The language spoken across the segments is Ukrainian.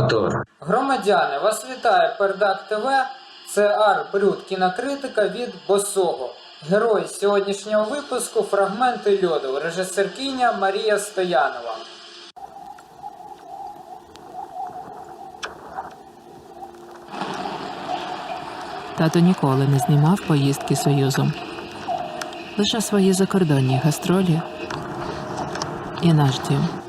Мотор. Громадяни, вас вітає Пердак ТВ. Це Ар Брюд кінокритика від Босого. Герой сьогоднішнього випуску фрагменти льоду. Режисеркиня Марія Стоянова. Тато ніколи не знімав поїздки Союзом. Лише свої закордонні гастролі і наш дім.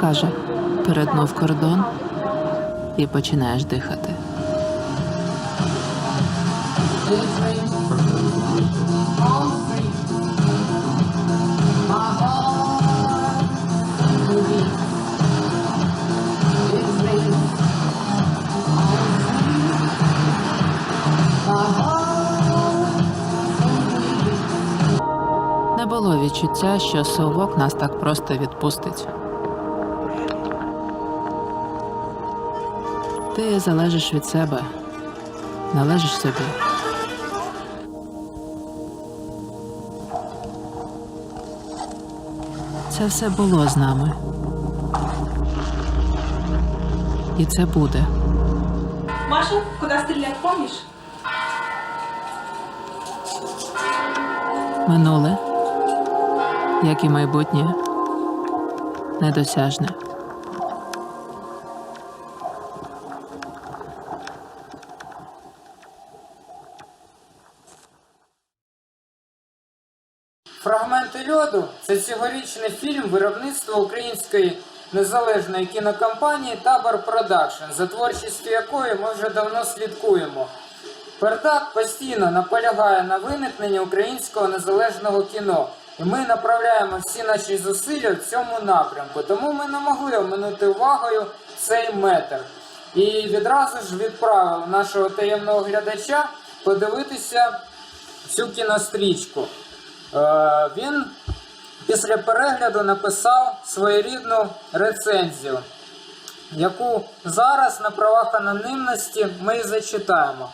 Каже: перетнув кордон і починаєш дихати. Не було відчуття, що совок нас так просто відпустить. Ти залежиш від себе, належиш собі. Це все було з нами. І це буде. Маша, куда стрелять, помнишь? Минуле, як і майбутнє, недосяжне. Фрагменти льоду це цьогорічний фільм виробництва української незалежної кінокомпанії Табор Продакшн, за творчістю якої ми вже давно слідкуємо. Пердак постійно наполягає на виникненні українського незалежного кіно, і ми направляємо всі наші зусилля в цьому напрямку. Тому ми не могли оминути увагою цей метр. І відразу ж відправили нашого таємного глядача подивитися цю кінострічку. Е, він після перегляду написав своєрідну рецензію, яку зараз на правах анонимності ми і зачитаємо.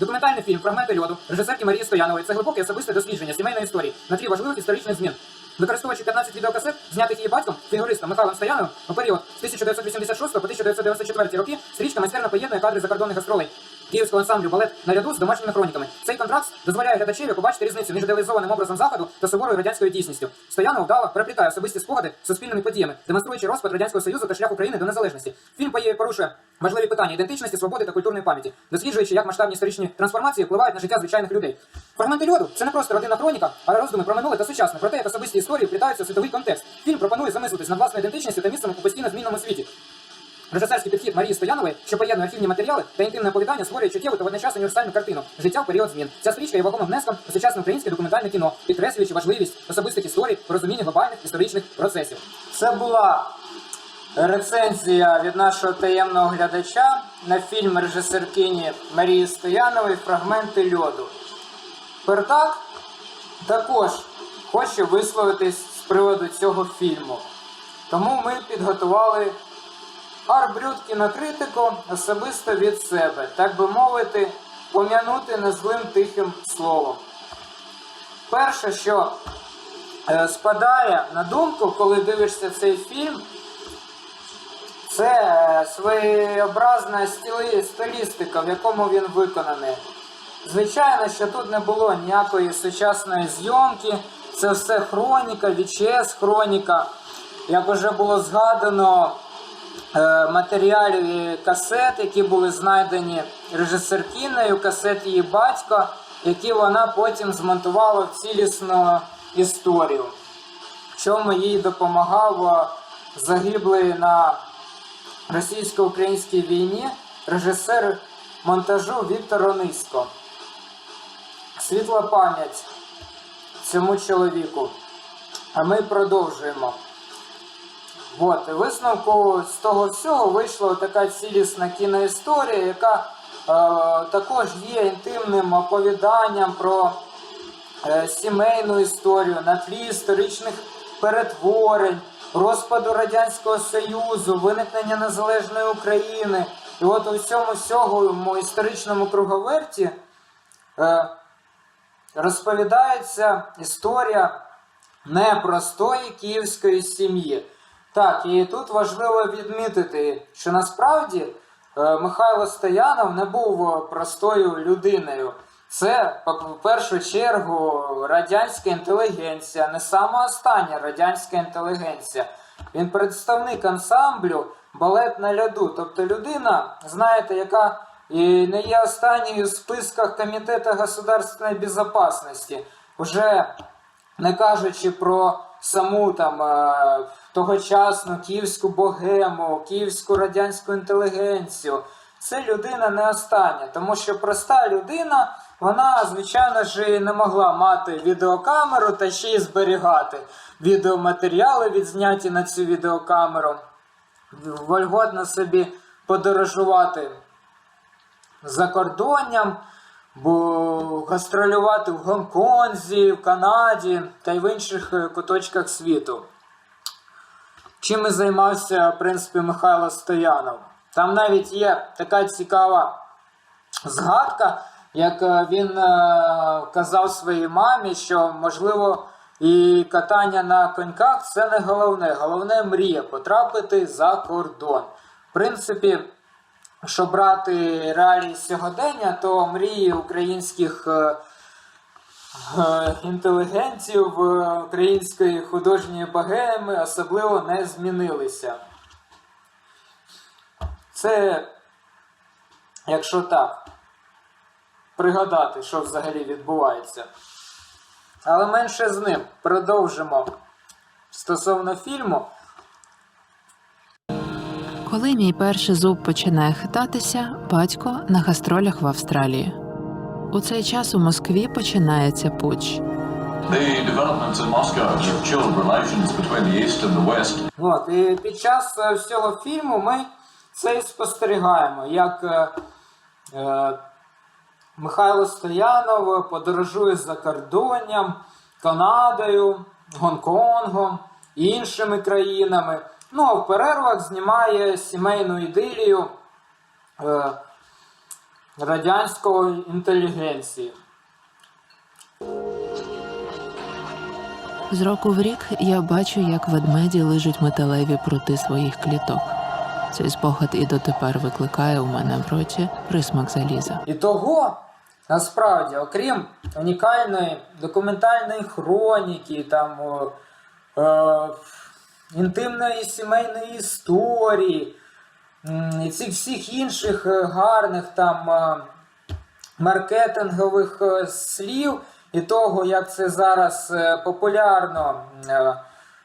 Документальний фільм Фрагменти льоду режисерки Марії Стоянової це глибоке особисте дослідження сімейної історії на тлі важливих історичних змін. Використовуючи 15 відеокасет, знятих її батьком, фігуристом Михайлом Стояновим у період з 1986 по 1994 роки, стрічка майстерно поєднує кадри закордонних гастролей київського ансамблю балет наряду з домашніми хроніками. Цей контраст дозволяє глядачеві побачити різницю між ідеалізованим образом заходу та суворою радянською дійсністю. Стоянов вдало переплітає особисті спогади з суспільними подіями, демонструючи розпад радянського союзу та шлях України до незалежності. Фільм порушує важливі питання ідентичності, свободи та культурної пам'яті, досліджуючи, як масштабні історичні трансформації впливають на життя звичайних людей. Фрагменти льоду це не просто родинна хроніка, але роздуми про минуле та сучасне, про те, як особисті історії вплітаються в світовий контекст. Фільм пропонує замислитись над власною ідентичністю та місцем у постійно змінному світі. Режисерський підхід Марії Стоянової, що поєднує архівні матеріали та інтимне оповідання, створює чуттєву та водночас універсальну картину життя в період змін. Ця стрічка є вагомим внеском у сучасне українське документальне кіно, підкреслюючи важливість особистих історій у розумінні глобальних історичних процесів. Це була рецензія від нашого таємного глядача на фільм режисеркині Марії Стоянової Фрагменти льоду. Пердак також хоче висловитись з приводу цього фільму. Тому ми підготували Арбрюд кінокритику особисто від себе, так би мовити, пом'янути незлим тихим словом. Перше, що е, спадає на думку, коли дивишся цей фільм, це е, своєобразна стилістика, в якому він виконаний. Звичайно, що тут не було ніякої сучасної зйомки, це все хроніка, VHS хроніка. Як вже було згадано, матеріалів і касет, які були знайдені режисеркіною, касет її батька, які вона потім змонтувала в цілісну історію. В чому їй допомагав е, загиблий на російсько-українській війні режисер монтажу Віктор Онисько. Світла пам'ять цьому чоловіку. А ми продовжуємо. От, і висновку з того всього вийшла така цілісна кіноісторія, яка е, також є інтимним оповіданням про е, сімейну історію на тлі історичних перетворень, розпаду Радянського Союзу, виникнення незалежної України, І от у всьому цьому історичному круговерті е, розповідається історія непростої київської сім'ї. Так, і тут важливо відмітити, що насправді е, Михайло Стоянов не був е, простою людиною. Це, в першу чергу, радянська інтелігенція, не сама остання радянська інтелігенція. Він представник ансамблю балет на льоду. Тобто людина, знаєте, яка і не є останньою в списках Комітету государственної безпечності. Уже не кажучи про саму там е, тогочасну київську богему, київську радянську інтелігенцію. Це людина не остання, тому що проста людина, вона, звичайно ж, і не могла мати відеокамеру та ще й зберігати відеоматеріали, відзняті на цю відеокамеру, вольготно собі подорожувати за кордонням, бо гастролювати в Гонконзі, в Канаді та й в інших е, куточках світу. Чим і займався, в принципі, Михайло Стоянов. Там навіть є така цікава згадка, як е, він е, казав своїй мамі, що можливо і катання на коньках це не головне. Головне мрія потрапити за кордон. В принципі, Якщо брати реалії сьогодення, то мрії українських е, інтелігентів е, української художньої богеми особливо не змінилися. Це, якщо так, пригадати, що взагалі відбувається. Але менше з ним продовжимо стосовно фільму. Коли мій перший зуб починає хитатися, батько на гастролях в Австралії. У цей час у Москві починається путч. The developments in Moscow have chilled relations between the East and the West. От, і під час е, всього фільму ми це і спостерігаємо, як е, е, Михайло Стоянов подорожує за кордонням, Канадою, Гонконгом і іншими країнами. Ну, а в перервах знімає сімейну ідилію е, радянської інтелігенції. З року в рік я бачу, як ведмеді лижуть металеві прути своїх кліток. Цей спогад і дотепер викликає у мене в роті присмак заліза. І того, насправді, окрім унікальної документальної хроніки, там, е, інтимної сімейної історії, і цих всіх інших е, гарних там е, маркетингових е, слів, і того, як це зараз е, популярно е,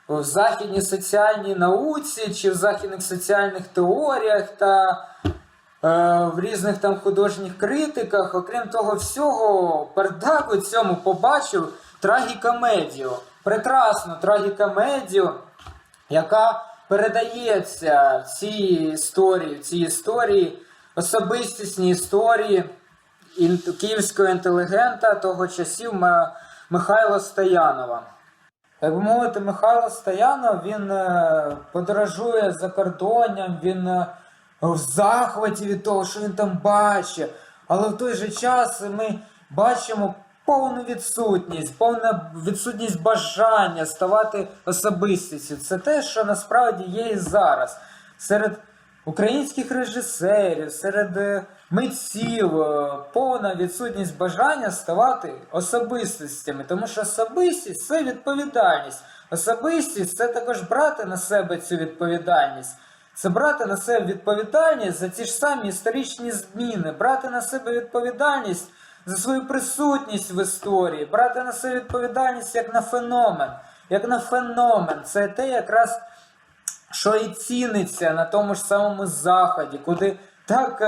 в західній соціальній науці чи в західних соціальних теоріях та е, в різних там художніх критиках. Окрім того всього, Бардак у цьому побачив трагікомедію. Прекрасну трагікомедію, яка передається в історії, в історії, особистісній історії київського інтелігента того часів Михайла Стоянова. Так би мовити, Михайло Стоянов він е, подорожує за кордонням, він е, в захваті від того, що він там бачить. Але в той же час ми бачимо повну відсутність, повна відсутність бажання ставати особистістю. Це те, що насправді є і зараз. Серед українських режисерів, серед е, митців е, повна відсутність бажання ставати особистостями, тому що особистість це відповідальність. Особистість це також брати на себе цю відповідальність. Це брати на себе відповідальність за ті ж самі історичні зміни, брати на себе відповідальність за свою присутність в історії, брати на себе відповідальність як на феномен. Як на феномен. Це те якраз що і ціниться на тому ж самому заході, куди так,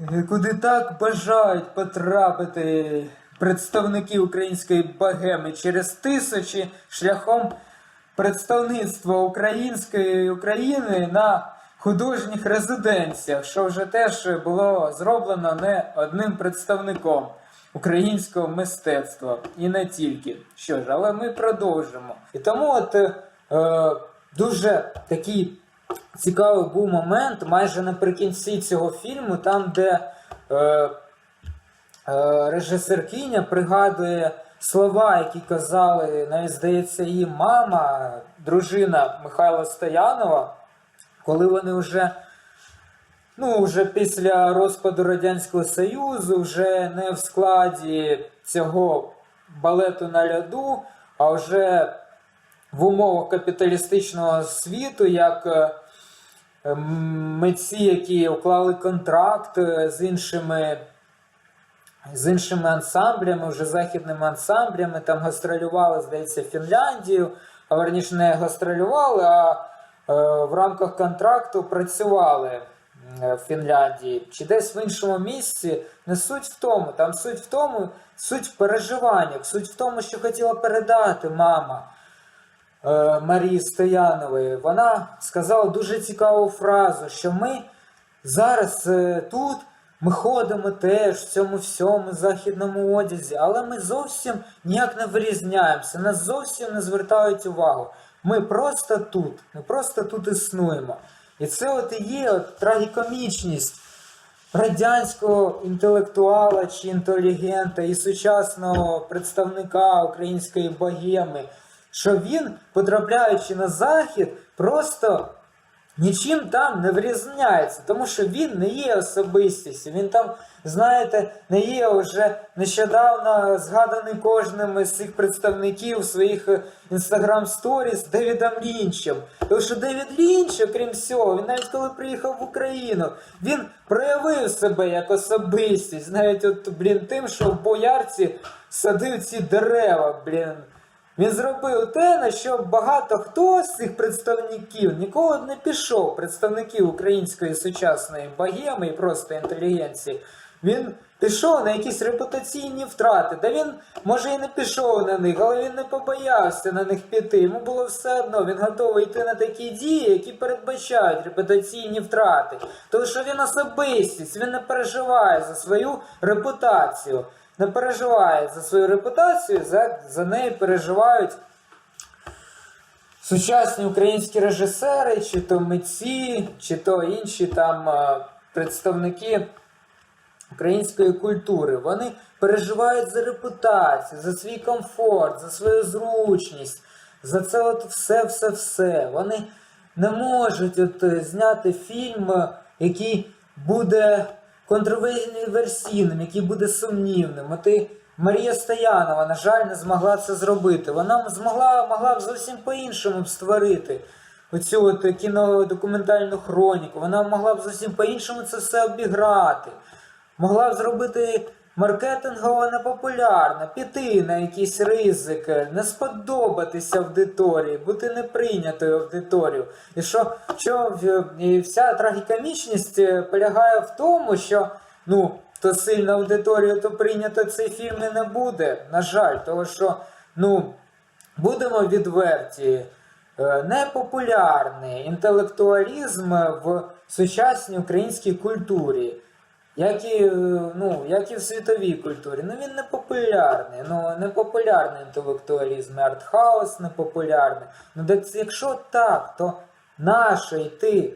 е, куди так бажають потрапити представники української богеми через тисячі шляхом представництва української України на художніх резиденціях, що вже теж було зроблено не одним представником українського мистецтва і не тільки. Що ж, але ми продовжимо. І тому от е, дуже такий цікавий був момент майже наприкінці цього фільму, там, де е, е, режисер Кіня пригадує слова, які казали, навіть здається, її мама, дружина Михайла Стоянова, коли вони вже. Ну, вже після розпаду Радянського Союзу, вже не в складі цього балету на ляду, а вже в умовах капіталістичного світу, як е, митці, які уклали контракт е, з іншими, з іншими ансамблями, вже західними ансамблями, там гастролювали, здається, Фінляндію, а верніше не гастролювали, а в рамках контракту працювали е, в Фінляндії чи десь в іншому місці. Не суть в тому. Там суть в тому, суть в переживаннях, суть в тому, що хотіла передати мама е, Марії Стоянової. Вона сказала дуже цікаву фразу, що ми зараз е, тут. Ми ходимо теж в цьому всьому західному одязі, але ми зовсім ніяк не вирізняємося, нас зовсім не звертають увагу. Ми просто тут, ми просто тут існуємо. І це от і є от трагікомічність радянського інтелектуала чи інтелігента і сучасного представника української богеми, що він, потрапляючи на захід, просто нічим там не вирізняється, тому що він не є особистістю. Він там, знаєте, не є вже нещодавно згаданий кожним із цих представників своїх інстаграм сторіс Девідом Лінчем. Тому що Девід Лінч, окрім всього, він навіть коли приїхав в Україну, він проявив себе як особистість, навіть от, блін, тим, що в боярці садив ці дерева, блін. Він зробив те, на що багато хто з цих представників ніколи не пішов, представників української сучасної богеми і просто інтелігенції. Він пішов на якісь репутаційні втрати. Да він, може, і не пішов на них, але він не побоявся на них піти. Йому було все одно, він готовий йти на такі дії, які передбачають репутаційні втрати. Тому що він особистість, він не переживає за свою репутацію не переживає за свою репутацію, за, за неї переживають сучасні українські режисери, чи то митці, чи то інші там е, представники української культури. Вони переживають за репутацію, за свій комфорт, за свою зручність, за це от все-все-все. Вони не можуть от е, зняти фільм, е, який буде контроверсійним, який буде сумнівним. От і Марія Стоянова, на жаль, не змогла це зробити. Вона змогла могла б зовсім по-іншому створити оцю от кінодокументальну хроніку. Вона могла б зовсім по-іншому це все обіграти. Могла б зробити маркетингово непопулярно, піти на якийсь ризик, не сподобатися аудиторії, бути неприйнятою аудиторією. І що, що і вся трагікомічність е, полягає в тому, що ну, то сильно аудиторію, то прийнято цей фільм і не буде. На жаль, тому що ну, будемо відверті. е, Непопулярний інтелектуалізм в сучасній українській культурі, як і, е, ну, як і в світовій культурі. Ну він не популярний. Ну, не популярний інтелектуалізм, артхаус не популярний. Ну, так якщо так, то нащо йти?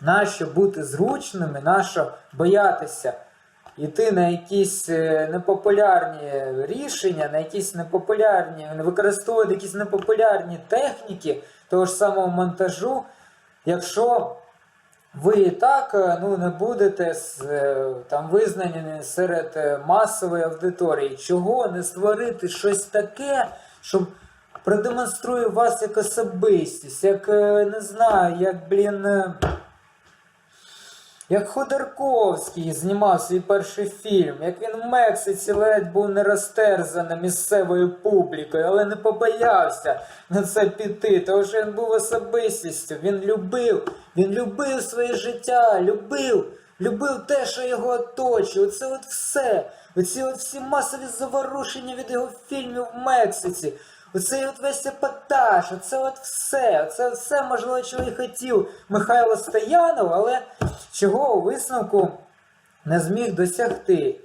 Нащо бути зручними, нащо боятися йти на якісь е, непопулярні рішення, на якісь непопулярні, використовувати якісь непопулярні техніки того ж самого монтажу, якщо ви і так е, ну, не будете е, там визнані серед е, масової аудиторії, чого не створити щось таке, щоб продемонструє вас як особистість, як не знаю, як, блін. Як Ходорковський знімав свій перший фільм, як він в Мексиці ледь був не розтерзаний місцевою публікою, але не побоявся на це піти, тому що він був особистістю, він любив, він любив своє життя, любив, любив те, що його оточує. Оце от все. Оці от всі масові заворушення від його фільмів в Мексиці. Оцей от весь епатаж, оце от все. Оце все, можливо, чого і хотів Михайло Стоянов, але чого у висновку не зміг досягти.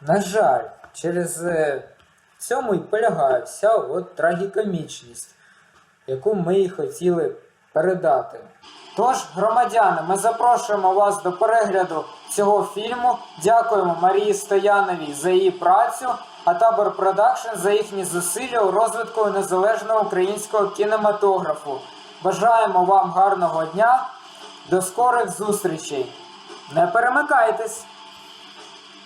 На жаль, через е, цьому і полягає вся от трагікомічність, яку ми і хотіли передати. Тож, громадяни, ми запрошуємо вас до перегляду цього фільму. Дякуємо Марії Стояновій за її працю, а табор Продакшн за їхні зусилля у розвитку незалежного українського кінематографу. Бажаємо вам гарного дня. До скорих зустрічей. Не перемикайтесь!